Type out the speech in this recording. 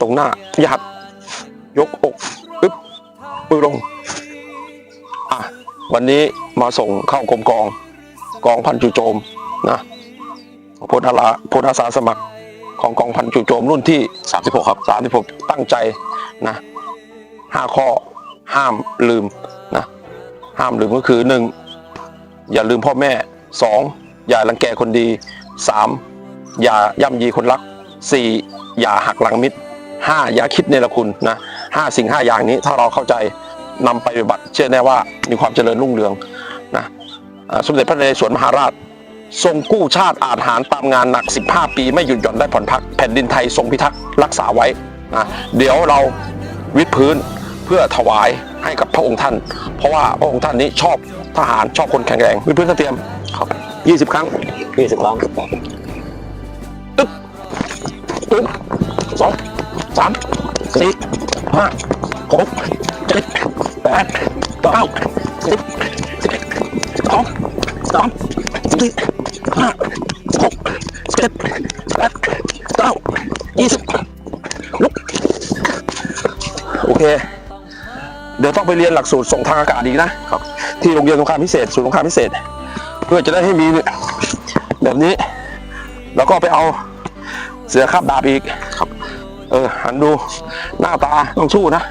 ตรงหน้าหยัดยกอกอึ๊บมือลงอะวันนี้มาส่งเข้ากรมกอง กองพันจู่โจมนะพลอาราพลอาสาสมัครของกองพันจู่โจมรุ่นที่ 36 ครับ 36 ตั้งใจนะห้าข้อห้ามลืมนะห้ามลืมก็คือหนึ่งอย่าลืมพ่อแม่สองอย่ารังแกคนดีสามอย่าย่ำยีคนรัก สี่อย่าหักหลังมิตรห้าอย่าคิดเนรคุณนะห้าสิ่งห้าอย่างนี้ถ้าเราเข้าใจนำไปปฏิบัติเชื่อแน่ว่ามีความเจริญรุ่งเรืองนะอ่าสมเด็จพระนเรศวรมหาราช ทรงกู้ชาติอาจหารตามงานหนัก 15 ปีไม่หยุดหย่อนได้ผ่อนพัก แผ่นดินไทยทรงพิทักษ์รักษาไว้นะเดี๋ยวเราวิดพื้นเพื่อถวายให้กับพระองค์ท่าน เพราะว่าพระองค์ท่านนี้ชอบทหารชอบคนแข็งแรงวิดพื้นท่านเตรียมครับ 20 ครั้งยี่สิบครั้งตึ๊บ ตึ๊บสองสามสี่ห้าหกเจ็ดแปดเก้าสิบสิบเอ็ดสิบสองสามสี่ห้าหกเจ็ดแปดเก้ายี่สิบลุกโอเค เดี๋ยวต้องไปเรียนหลักสูตรส่งทางอากาศอีกนะครับที่โรงเรียนสงครามพิเศษศูนย์สงครามพิเศษ เพื่อจะได้ให้มีแบบนี้ แล้วก็ไปเอา เสือคาบดาบอีกครับ เออหันดูหน้าตาต้องสู้นะ